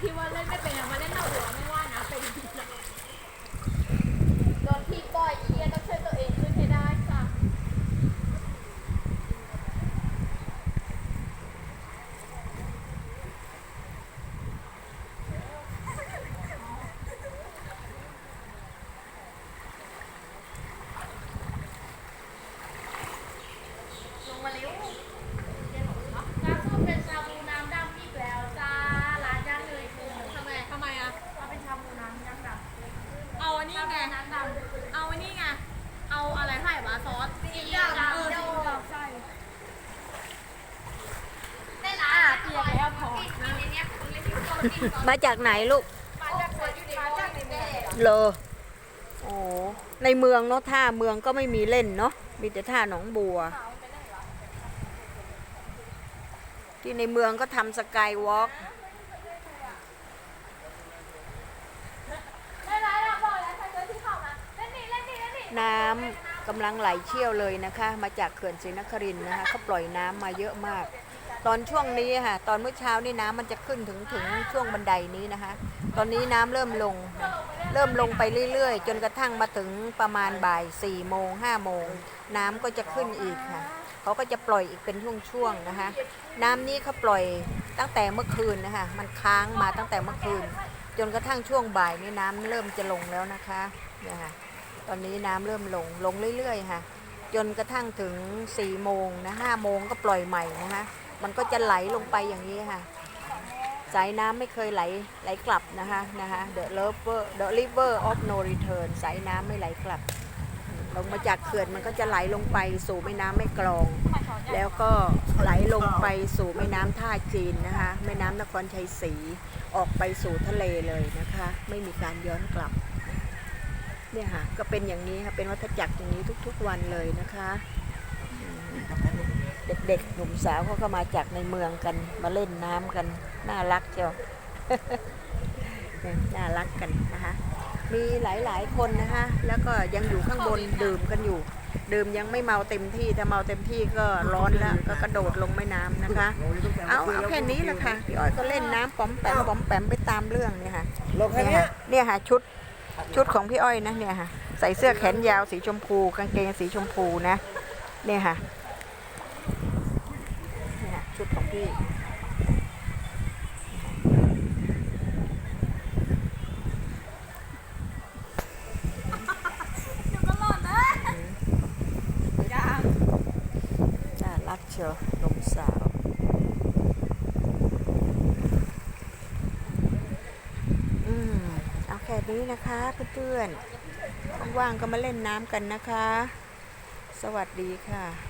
ที่ว่าเล่นไม่เป็นอะมาเล่นเอาหัวไม่ว่านะเป็นโดนพี่ปล่อยเอียต้องช่วยตัวเองขึ้นให้ได้ค่ะ ลงมาเร็วล่าสุดเป็นชาบูน้ำดำอีกแล้วจ้า ร้านย่างเลยคือทำไม ทำไมอะ เราเป็นชาบูน้ำย่างดำ เอาอันนี้ไง น้ำดำ เอาอันนี้ไง เอาอะไรใส่วะซอส สีดำ เออ เดียว สีดำใช่ ได้ร้านเปียกแล้วพอกินในเนี้ยคุณเล่นที่โซนกินก่อน มาจากไหนลูกมาจากสวนอยู่ในมาจากในเมืองเลอโอ้ในเมืองเนาะท่าเมืองก็ไม่มีเล่นเนาะมีแต่ท่าหนองบัว ที่ในเมืองก็ทำสกายวอล์กไม่ร้านเราบอกแล้วใครเจอที่เขานะเล่นนี่เล่นนี่เล่นนี่น้ำกำลังไหลเชี่ยวเลยนะคะ มาจากเขื่อนศรีนครินทร์นะคะเขาปล่อยน้ำมาเยอะมาก ตอนช่วงนี้ค่ะ ตอนเมื่อเช้านี่น้ำมันจะขึ้นถึงถึงช่วงบันไดนี้นะคะ ตอนนี้น้ำเริ่มลง เริ่มลงไปเรื่อยๆ จนกระทั่งมาถึงประมาณบ่าย4ี่โมงห้าโมงน้ำก็จะขึ้นอีกค่ะเขาก็จะปล่อยอีกเป็นช่วงๆนะคะ น้ำนี้เขาปล่อยตั้งแต่เมื่อคืนนะคะ มันค้างมาตั้งแต่เมื่อคืน จนกระทั่งช่วงบ่ายนี่น้ำเริ่มจะลงแล้วนะคะเนี่ยค่ะตอนนี้น้ำเริ่มลงลงเรื่อยๆค่ะ จนกระทั่งถึง4ี่โมงนะห้าโมงก็ปล่อยใหม่นะคะ มันก็จะไหลลงไปอย่างนี้ค่ะ สายน้ำไม่เคยไหลไหลกลับนะคะนะคะ the river the river of no return สายน้ำไม่ไหลกลับ ลงมาจากเขื่อนมันก็จะไหลลงไปสู่แม่น้ำแม่กลอง แล้วก็ไหลลงไปสู่แม่น้ำท่าจีนนะคะ แม่น้ำนครชัยศรีออกไปสู่ทะเลเลยนะคะ ไม่มีการย้อนกลับเนี่ยค่ะก็เป็นอย่างนี้ค่ะเป็นวัฏจักรอย่างนี้ทุกๆวันเลยนะคะ เด็กๆหนุ่มสาวเขาก็มาจากในเมืองกันมาเล่นน้ำกัน น่ารักเชียวเนี่ยน่ารักกันนะคะ มีหลายๆคนนะคะ แล้วก็ยังอยู่ข้างบนดื่มกันอยู่ ดื่มยังไม่เมาเต็มที่ถ้าเมาเต็มที่ก็ร้อนแล้วก็กระโดดลงแม่น้ำนะคะ เอาเอาแค่นี้แหละค่ะพี่อ้อยก็เล่นน้ำป๋อมแปมป๋อมแปมไปตามเรื่องเนี่ยค่ะลงแค่เนี่ยเนี้ค่ะยเนี่ยค่ะชุดชุดของพี่อ้อยนะเนี่ยค่ะ ใส่เสื้อแขนยาวสีชมพู กางเกงสีชมพูนะ เนี่ยค่ะเนี่ยค่ะ ชุดของพี่เดี๋ยวก็หล่นนะยังน่ารักเชียวหนุ่มสาวอืมเอาแค่นี้นะคะเพื่อนๆว่างๆก็มาเล่นน้ำกันนะคะ สวัสดีค่ะ